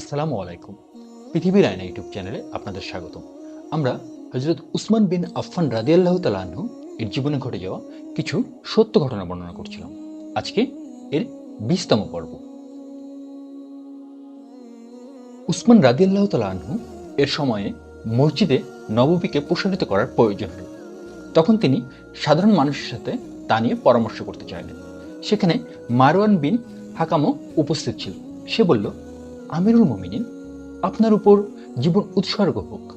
আসসালামু আলাইকুম। পৃথিবীর আয়না ইউটিউব চ্যানেলে আপনাদের স্বাগতম। আমরা হজরত উসমান বিন আফফান রাদিয়াল্লাহ তালাহু এর জীবনে ঘটে যাওয়া কিছু সত্য ঘটনা বর্ণনা করছিলাম। আজকে এর বিশতম পর্ব। উসমান রাদিয়াল্লাহ তালাহু এর সময়ে মসজিদে নববীকে প্রসারিত করার প্রয়োজন হল। তখন তিনি সাধারণ মানুষের সাথে তা নিয়ে পরামর্শ করতে চাইলেন। সেখানে মারওয়ান বিন হাকামও উপস্থিত ছিল। সে বলল আমিরুল মমিনিন, আপনার উপর জীবন উৎসর্গ হোক।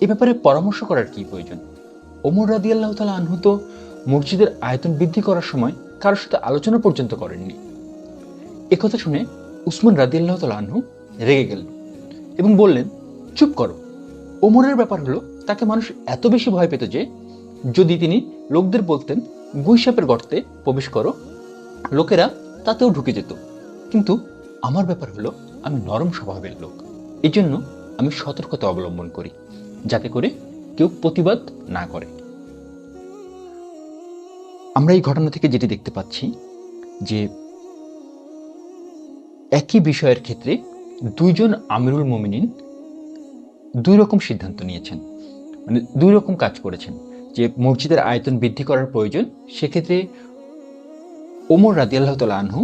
এ ব্যাপারে পরামর্শ করার কি প্রয়োজন? ওমর রাদি আল্লাহ তালা আনহু তো মসজিদের আয়তন বৃদ্ধি করার সময় কারোর সাথে আলোচনা পর্যন্ত করেননি। একথা শুনে উসমান রাদি আল্লাহ তালা আনহু রেগে গেলেন এবং বললেন, চুপ করো। ওমরের ব্যাপার হলো, তাকে মানুষ এত বেশি ভয় পেত যে, যদি তিনি লোকদের বলতেন গুইসাপের গর্তে প্রবেশ করো, লোকেরা তাতেও ঢুকে যেত। কিন্তু আমার ব্যাপার হলো আমি নরম স্বভাবের লোক। এই জন্য আমি সতর্কতা অবলম্বন করি, যাতে করে কেউ প্রতিবাদ না করে। আমরা এই ঘটনা থেকে যেটি দেখতে পাচ্ছি যে একই বিষয়ের ক্ষেত্রে দুইজন আমিরুল মোমিনিন দুই রকম সিদ্ধান্ত নিয়েছেন। মানে দুই রকম কাজ করেছেন, যে মসজিদের আয়তন বৃদ্ধি করার প্রয়োজন, সেক্ষেত্রে ওমর রাদিয়াল্লাহ তালা আনহু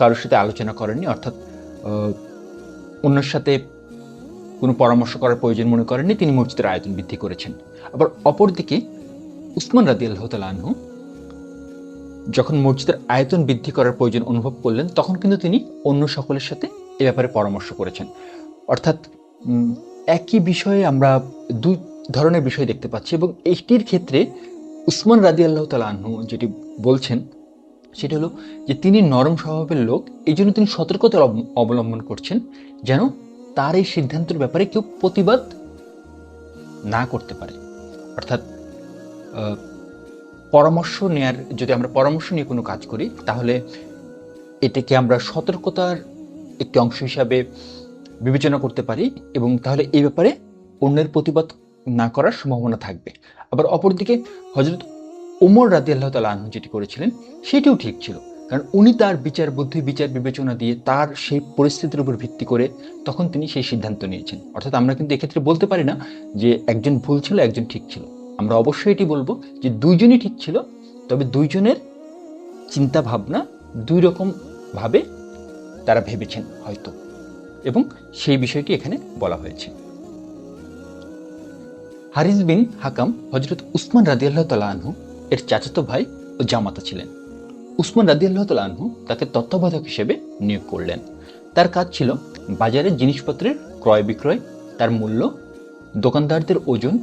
কারোর সাথে আলোচনা করেননি, অর্থাৎ অন্যের সাথে কোনো পরামর্শ করার প্রয়োজন মনে করেননি, তিনি মসজিদের আয়তন বৃদ্ধি করেছেন। আবার অপরদিকে উসমান রাদি আল্লাহ আনহু যখন মসজিদের আয়তন বৃদ্ধি করার প্রয়োজন অনুভব করলেন, তখন কিন্তু তিনি অন্য সকলের সাথে এ ব্যাপারে পরামর্শ করেছেন। অর্থাৎ একই বিষয়ে আমরা দুই ধরনের বিষয় দেখতে পাচ্ছি এবং এটির ক্ষেত্রে উসমান রাদি আল্লাহ আনহু যেটি বলছেন সেটা হলো যে তিনি নরম স্বভাবের লোক, এই জন্য তিনি সতর্কতা অবলম্বন করছেন যেন তার এই সিদ্ধান্তের ব্যাপারে কেউ প্রতিবাদ না করতে পারে। অর্থাৎ পরামর্শ নেয়ার, যদি আমরা পরামর্শ নিয়ে কোনো কাজ করি, তাহলে এটাকে আমরা সতর্কতার একটি অংশ হিসাবে বিবেচনা করতে পারি এবং তাহলে এই ব্যাপারে অন্যের প্রতিবাদ না করার সম্ভাবনা থাকবে। আবার অপরদিকে হজরত ওমর রাদি আল্লাহ তালা যেটি করেছিলেন, সেটিও ঠিক ছিল। কারণ উনি তার বিচার, বুদ্ধি, বিচার, বিবেচনা দিয়ে তার সেই পরিস্থিতির উপর ভিত্তি করে তখন তিনি সেই সিদ্ধান্ত নিয়েছেন। অর্থাৎ আমরা কিন্তু এক্ষেত্রে বলতে পারি না যে একজন ভুল ছিল, একজন ঠিক ছিল। আমরা অবশ্যই এটি বলব যে দুইজনই ঠিক ছিল, তবে দুইজনের চিন্তা ভাবনা দুই রকম ভাবে তারা ভেবেছেন হয়তো। এবং সেই বিষয়টি এখানে বলা হয়েছে। হারিস বিন হাকাম হজরত উসমান রাদিয়াল্লাহ তালা আনহু এর চাচাতো ভাই ও জামাতা ছিলেন। উসমান রাদিয়াল্লাহ তালা তাকে তত্ত্বাবধায়ক হিসেবে নিয়োগ করলেন। তার কাজ ছিল বাজারের জিনিসপত্রের ক্রয় বিক্রয়, তার মূল্য, দোকানদারদের ওজন,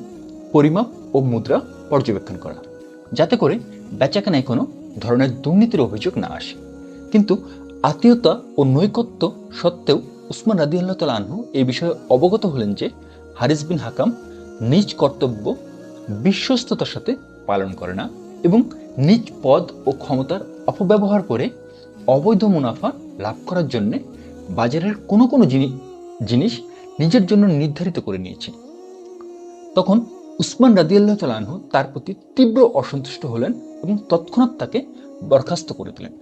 পরিমাপ ও মুদ্রা পর্যবেক্ষণ করা, যাতে করে বেচাকেনায় কোনো ধরনের দুর্নীতির অভিযোগ না আসে। কিন্তু আত্মীয়তা ও নৈকত্য সত্ত্বেও উসমান রাদিয়াল্লাহ তালা আনহু এই বিষয়ে অবগত হলেন যে হারিস বিন হাকাম নিজ কর্তব্য, বিশ্বস্ততার সাথে পালন করে না এবং নিজ পদ ও ক্ষমতার অপব্যবহার করে অবৈধ মুনাফা লাভ করার জন্য বাজারের কোনো কোনো জিনি- জিনিস নিজের জন্য নির্ধারিত করে নিয়েছে। তখন উসমান রাদিয়াল্লাহ তালানহু তার প্রতি তীব্র অসন্তুষ্ট হলেন এবং তৎক্ষণাৎ তাকে বরখাস্ত করে দিলেন।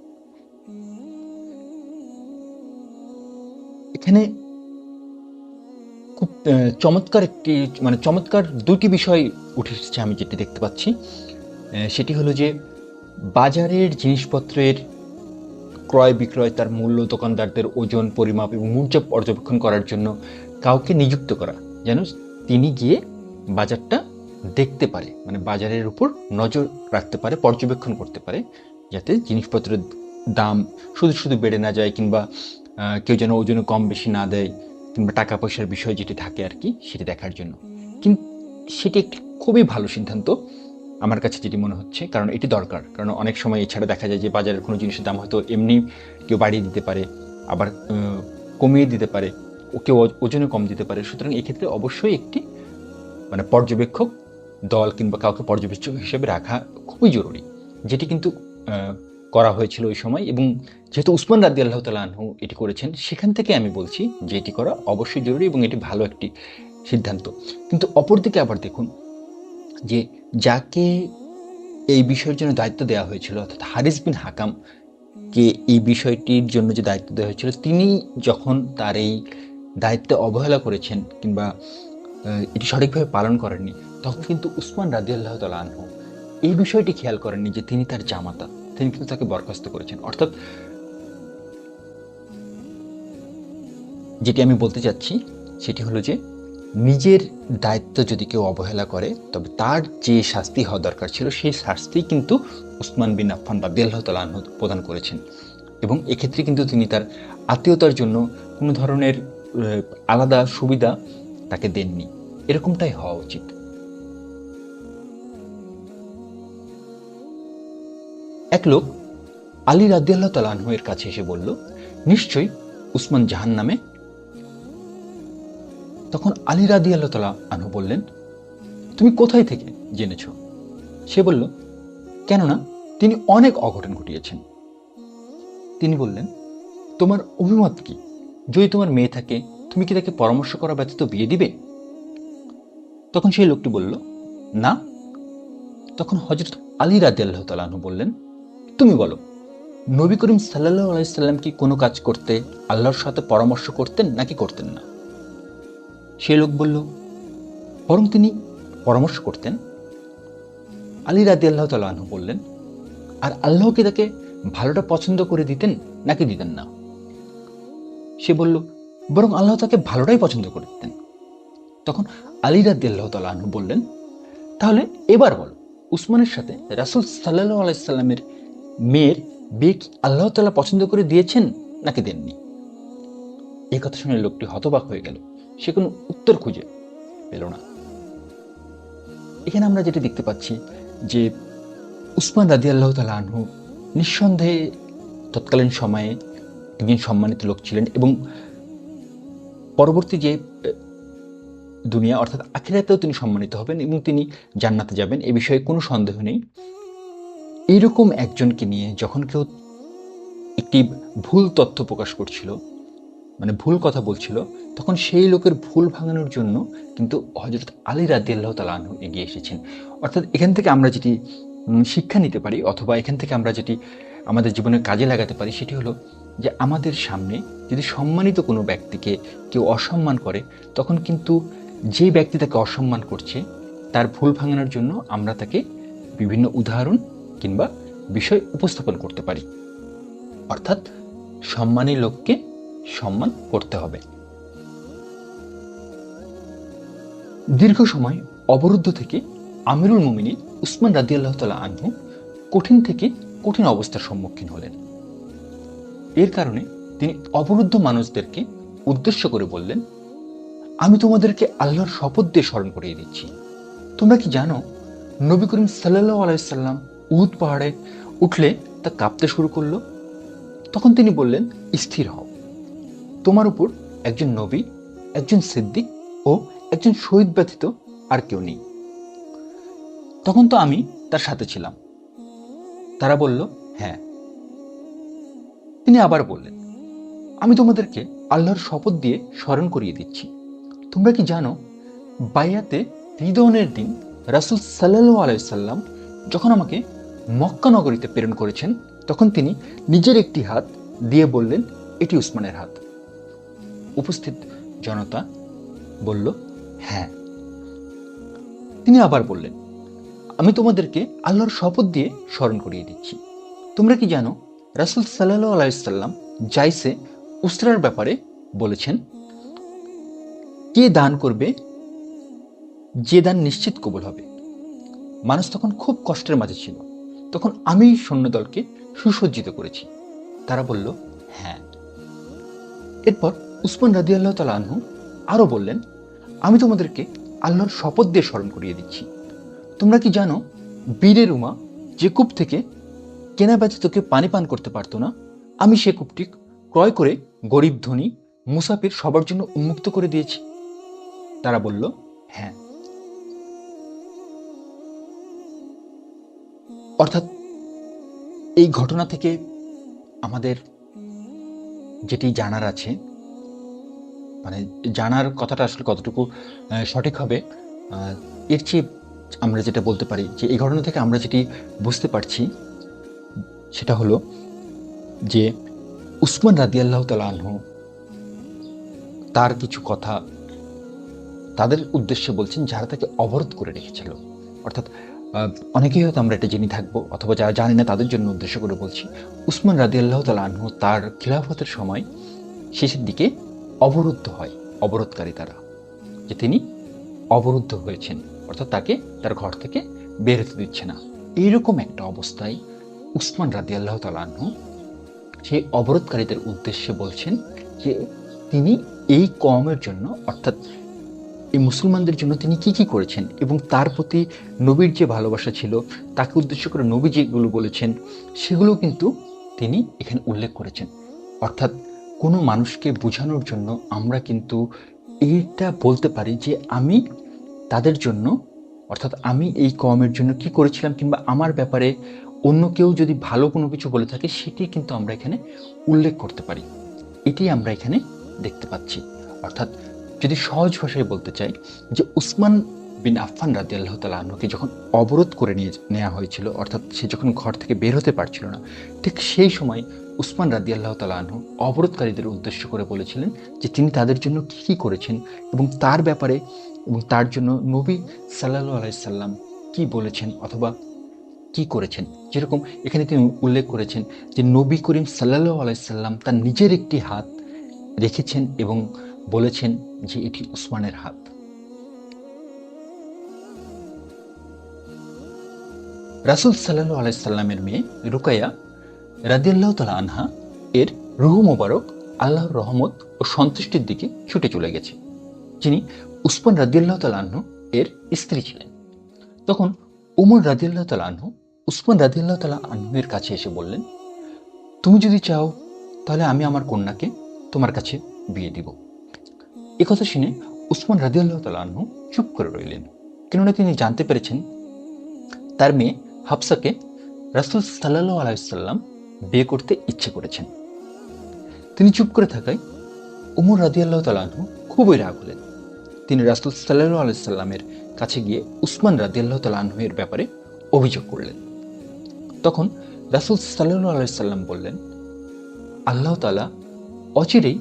এখানে খুব চমৎকার একটি মানে চমৎকার দুটি বিষয় উঠে এসেছে আমি যেটি দেখতে পাচ্ছি। সেটি হলো যে বাজারের জিনিসপত্রের ক্রয় বিক্রয়, তার মূল্য, দোকানদারদের ওজন, পরিমাপ এবং মূল্য পর্যবেক্ষণ করার জন্য কাউকে নিযুক্ত করা। যেন তিনি গিয়ে বাজারটা দেখতে পারে মানে বাজারের উপর নজর রাখতে পারে, পর্যবেক্ষণ করতে পারে, যাতে জিনিসপত্রের দাম শুধু শুধু বেড়ে না যায় কিংবা কেউ যেন ওজনে কম বেশি না দেয়। কিংবা টাকা পয়সার বিষয় যেটি থাকে আর কি, সেটি দেখার জন্য। কিন্তু সেটি একটি খুবই ভালো সিদ্ধান্ত আমার কাছে যেটি মনে হচ্ছে, কারণ এটি দরকার। কারণ অনেক সময় এছাড়া দেখা যায় যে বাজারের কোনো জিনিসের দাম হয়তো এমনি কেউ বাড়িয়ে দিতে পারে, আবার কমিয়ে দিতে পারে কেউ ওজনে কম দিতে পারে। সুতরাং এক্ষেত্রে অবশ্যই একটি মানে পর্যবেক্ষক দল কিংবা কাউকে পর্যবেক্ষক হিসেবে রাখা খুবই জরুরি। যেটি কিন্তু করা হয়েছিল ওই সময় এবং যেহেতু উসমান রাদি আল্লাহ তালু এটি করেছেন, সেখান থেকে আমি বলছি যে এটি করা অবশ্যই জরুরি এবং এটি ভালো একটি সিদ্ধান্ত। কিন্তু অপরদিকে আবার দেখুন যে যাকে এই বিষয়ের জন্য দায়িত্ব দেওয়া হয়েছিল, অর্থাৎ হারিস বিন হাকাম কে এই বিষয়টির জন্য যে দায়িত্ব দেওয়া হয়েছিল, তিনি যখন তার এই দায়িত্বে অবহেলা করেছেন কিংবা এটি সঠিকভাবে পালন করেননি, তখন কিন্তু উসমান রাজি আল্লাহ তালা এই বিষয়টি খেয়াল করেননি যে তিনি তার জামাতা। তিনি কিন্তু তাকে বরখাস্ত করেছেন। অর্থাৎ যেটি আমি বলতে চাচ্ছি, সেটি হলো যে নিজের দায়িত্ব যদি কেউ অবহেলা করে, তবে তার যে শাস্তি হওয়া দরকার ছিল, সেই শাস্তি কিন্তু উসমান বিন আফফান রাদিয়াল্লাহু তাআলা আনহু প্রদান করেছেন। এবং এক্ষেত্রে কিন্তু তিনি তার আত্মীয়তার জন্য কোনো ধরনের আলাদা সুবিধা তাকে দেননি। এরকমটাই হওয়া উচিত। এক লোক আলী রাদিয়াল্লাহ তালাহু এর কাছে এসে বলল, নিশ্চয়ই উসমান জাহান নামে? তখন আলী রাদি আল্লাহ তালা আনহু বললেন, তুমি কোথায় থেকে জেনেছ? সে বলল, কেননা তিনি অনেক অঘটন ঘটিয়েছেন। তিনি বললেন, তোমার অভিমত কি? যদি তোমার মেয়ে থাকে, তুমি কি তাকে পরামর্শ করা ব্যতীত বিয়ে দিবে? তখন সেই লোকটি বলল, না। তখন হজরত আলী রাদি আল্লাহ তালাহু বললেন তুমি বলো, নবী করিম সাল্লাহ আলাইসাল্লাম কি কোনো কাজ করতে, আল্লাহর সাথে পরামর্শ করতেন নাকি করতেন না? সে লোক বলল, বরং তিনি পরামর্শ করতেন। আলী রাদি আল্লাহ তালু বললেন, আর আল্লাহ কি তাকে ভালোটা পছন্দ করে দিতেন নাকি দিতেন না? সে বলল, বরং আল্লাহ তাকে ভালোটাই পছন্দ করে দিতেন। তখন আলী রাদি আল্লাহ তালু বললেন, তাহলে এবার বলো, উসমানের সাথে রাসুল সাল্লাহ আলাইসাল্লামের মেয়ের বিয়ে কি আল্লাহ তালা পছন্দ করে দিয়েছেন নাকি দেননি? এই কথা শুনে লোকটি হতবাক হয়ে গেল। সে কোনো উত্তর খুঁজে পেল না। এখানে আমরা যেটা দেখতে পাচ্ছি যে উসমান রাদি আল্লাহ তালা আনহু নিঃসন্দেহে তৎকালীন সময়ে একজন সম্মানিত লোক ছিলেন এবং পরবর্তী যে দুনিয়া অর্থাৎ আখিরাতেও তিনি সম্মানিত হবেন এবং তিনি জান্নাতে যাবেন, এ বিষয়ে কোনো সন্দেহ নেই। এইরকম একজনকে নিয়ে যখন কেউ একটি ভুল তথ্য প্রকাশ করছিল মানে ভুল কথা বলছিল, তখন সেই লোকের ভুল ভাঙানোর জন্য কিন্তু হজরত আলী রাদি আল্লাহ তালু এগিয়ে এসেছেন। অর্থাৎ এখান থেকে আমরা যেটি শিক্ষা নিতে পারি অথবা এখান থেকে আমরা যেটি আমাদের জীবনে কাজে লাগাতে পারি সেটি হলো যে আমাদের সামনে যদি সম্মানিত কোনো ব্যক্তিকে কেউ অসম্মান করে, তখন কিন্তু যে ব্যক্তি তাকে অসম্মান করছে, তার ভুল ভাঙানোর জন্য আমরা তাকে বিভিন্ন উদাহরণ কিংবা বিষয় উপস্থাপন করতে পারি। অর্থাৎ সম্মানী লোককে সম্মান করতে হবে। দীর্ঘ সময় অবরুদ্ধ থেকে আমিরুল মোমিনী উসমান রাদি আল্লাহ তালা আনহু কঠিন থেকে কঠিন অবস্থার সম্মুখীন হলেন। এর কারণে তিনি অবরুদ্ধ মানুষদেরকে উদ্দেশ্য করে বললেন, আমি তোমাদেরকে আল্লাহর শপথ দিয়ে স্মরণ করিয়ে দিচ্ছি। তোমরা কি জানো, নবী করিম সাল্লাহ আলাইসাল্লাম উহুদ পাহাড়ে উঠলে তা কাঁপতে শুরু করল। তখন তিনি বললেন, স্থির হও। তোমার উপর একজন নবী, একজন সিদ্দিক ও একজন শহীদ ব্যতীত আর কেউ নেই। তখন তো আমি তার সাথে ছিলাম। তারা বলল হ্যাঁ। তিনি আবার বললেন, আমি তোমাদেরকে আল্লাহর শপথ দিয়ে স্মরণ করিয়ে দিচ্ছি। তোমরা কি জানো, বাইয়াতে হৃদয়নের দিন রাসুল সাল্লাহ আলাইসাল্লাম যখন আমাকে মক্কা নগরীতে প্রেরণ করেছেন, তখন তিনি নিজের একটি হাত দিয়ে বললেন, এটি উসমানের হাত। উপস্থিত জনতা বলল হ্যাঁ। তিনি আবার বললেন, আমি তোমাদেরকে আল্লাহর শপথ দিয়ে স্মরণ করিয়ে দিচ্ছি। তোমরা কি জানো, রাসুল সাল্লাহ আলাইসাল্লাম জাইসে উসরার ব্যাপারে বলেছেন, কে দান করবে, যে দান নিশ্চিত কবুল হবে। মানুষ তখন খুব কষ্টের মাঝে ছিল। তখন আমি সৈন্যদলকে সুসজ্জিত করেছি। তারা বলল হ্যাঁ। এরপর উসমান রাদি আল্লাহ তালা আনহু আরও বললেন, আমি তোমাদেরকে আল্লাহর শপথ দিয়ে স্মরণ করিয়ে দিচ্ছি। তোমরা কি জানো বীরের উমা যে কূপ থেকে কেনা ব্যতীত কেউ পানি পান করতে পারতো না, আমি সে কূপটি ক্রয় করে গরিব ধনী মুসাফির সবার জন্য উন্মুক্ত করে দিয়েছি? তারা বলল হ্যাঁ। অর্থাৎ এই ঘটনা থেকে আমাদের যেটি জানার আছে মানে জানার কথাটা আসলে কতটুকু সঠিক হবে এর চেয়ে আমরা যেটা বলতে পারি যে এই ঘটনা থেকে আমরা যেটি বুঝতে পারছি, সেটা হলো যে উসমান রাদিয়াল্লাহ তালা আনহু তার কিছু কথা তাদের উদ্দেশ্যে বলছেন যারা তাকে অবরোধ করে রেখেছিল। অর্থাৎ অনেকেই হয়তো আমরা এটা জেনে থাকব, অথবা যারা জানি না তাদের জন্য উদ্দেশ্য করে বলছি। উসমান রাদি আল্লাহ তালু তার খিলাফতের সময় শেষের দিকে অবরুদ্ধ হয়, অবরোধকারী তারা। যে তিনি অবরুদ্ধ হয়েছেন, অর্থাৎ তাকে তার ঘর থেকে বের হতে দিচ্ছে না। এইরকম একটা অবস্থায় উসমান রাদি আল্লাহ তালু সেই অবরোধকারীদের উদ্দেশ্যে বলছেন যে তিনি এই কমের জন্য, অর্থাৎ এই মুসলমানদের জন্য তিনি কি কি করেছেন এবং তার প্রতি নবীর যে ভালোবাসা ছিল, তাকে উদ্দেশ্য করে নবী যেগুলো বলেছেন, সেগুলো কিন্তু তিনি এখানে উল্লেখ করেছেন। অর্থাৎ কোনো মানুষকে বোঝানোর জন্য আমরা কিন্তু এইটা বলতে পারি যে আমি তাদের জন্য, অর্থাৎ আমি এই কমের জন্য কি করেছিলাম কিংবা আমার ব্যাপারে অন্য কেউ যদি ভালো কোনো কিছু বলে থাকে, সেটি কিন্তু আমরা এখানে উল্লেখ করতে পারি। এটি আমরা এখানে দেখতে পাচ্ছি। অর্থাৎ যদি সহজ ভাষায় বলতে চাই, যে উসমান বিন আফফান রাদি আল্লাহ তালা আহ্নকে যখন অবরোধ করে নিয়ে নেওয়া হয়েছিল, অর্থাৎ সে যখন ঘর থেকে বের হতে পারছিল না, ঠিক সেই সময় উসমান রাদি আল্লাহ তালা আহ্ন অবরোধকারীদের উদ্দেশ্য করে বলেছিলেন যে তিনি তাদের জন্য কী কী করেছেন এবং তার ব্যাপারে এবং তার জন্য নবী সাল্লাহ আলাইসাল্লাম কি বলেছেন অথবা কি করেছেন। যেরকম এখানে তিনি উল্লেখ করেছেন যে নবী করিম সাল্লাহ আলাইসাল্লাম তার নিজের একটি হাত রেখেছেন এবং বলেছেন যে এটি উসমানের হাত। রাসুল সাল্লাহ আলাইসাল্লামের মেয়ে রুকাইয়া রাদিয়াল্লাহ তালা আনহা এর রুহু মোবারক আল্লাহর রহমত ও সন্তুষ্টির দিকে ছুটে চলে গেছে। যিনি উসমান রাদিয়াল্লাহ তালা আনহু এর স্ত্রী ছিলেন। তখন উমর রাদিয়াল্লাহ তালা আনহু উসমান রাদিয়াল্লাহ তালা আনহুয়ের কাছে এসে বললেন, তুমি যদি চাও তাহলে আমি আমার কন্যাকে তোমার কাছে বিয়ে দিব। কথা শুনে উসমান রাদিয়াল্লাহ তালা আনহু চুপ করে রইলেন। কেননা তিনি জানতে পেরেছেন, তার মেয়ে হাফসাকে রাসুল সাল্লাহ আলাইসাল্লাম বিয়ে করতে ইচ্ছে করেছেন। তিনি চুপ করে থাকায় উমর রাদিয়াল্লাহ তালাহু খুবই রাগ হলেন। তিনি রাসুল সাল্লাহ আলাইসাল্লামের কাছে গিয়ে উসমান রাদিয়াল্লাহ এর ব্যাপারে অভিযোগ করলেন। তখন রাসুল সাল্লাহ আলাইসাল্লাম বললেন, আল্লাহ তালা অচিরেই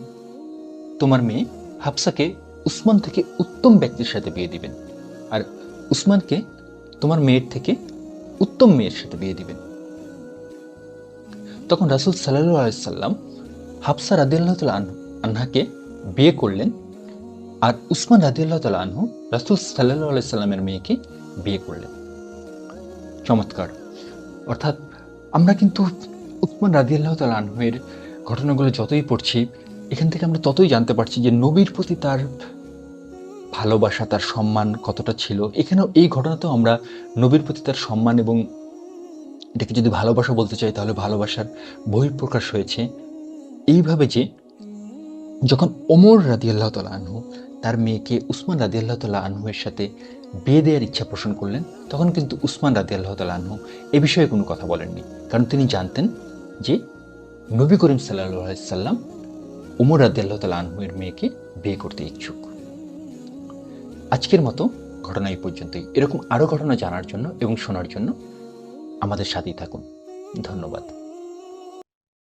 তোমার মেয়ে হাফসাকে উসমান থেকে উত্তম ব্যক্তির সাথে বিয়ে দিবেন। আর উসমানকে তোমার মেয়ের থেকে উত্তম মেয়ের সাথে বিয়ে দিবেন। তখন রাসুল সাল্লাহ আলাইসাল্লাম হাফসা রাদিয়াল্লাহ তালা আনহাকে বিয়ে করলেন আর উসমান রাদিয়াল্লাহ তালা আনহু রাসুল সাল্লাহ আলাইসাল্লামের মেয়েকে বিয়ে করলেন। চমৎকার। অর্থাৎ আমরা কিন্তু উসমান রাদিয়াল্লাহ তালা আনহুয়ের ঘটনাগুলো যতই পড়ছি এখান থেকে আমরা ততই জানতে পারছি যে নবীর প্রতি তার ভালোবাসা, তার সম্মান কতটা ছিল। এখানেও এই ঘটনাতেও আমরা নবীর প্রতি তার সম্মান এবং এটাকে যদি ভালোবাসা বলতে চাই, তাহলে ভালোবাসার বহিঃপ্রকাশ হয়েছে। এইভাবে যে যখন ওমর রাদি আল্লাহ তালা আনহু, তার মেয়েকে উসমান রাদি আল্লাহ তালা আনহুয়ের সাথে বিয়ে দেওয়ার ইচ্ছা পোষণ করলেন, তখন কিন্তু উসমান রাদি আল্লাহ তালা আনহু এ বিষয়ে কোনো কথা বলেননি। কারণ তিনি জানতেন যে নবী করিম সাল্লাহ সাল্লাম উমর আদাল্লাহ তাল আনহুয়ের মেয়েকে বিয়ে করতে ইচ্ছুক। আজকের মতো ঘটনা এই পর্যন্তই। এরকম আরও ঘটনা জানার জন্য এবং শোনার জন্য আমাদের সাথেই থাকুন। ধন্যবাদ।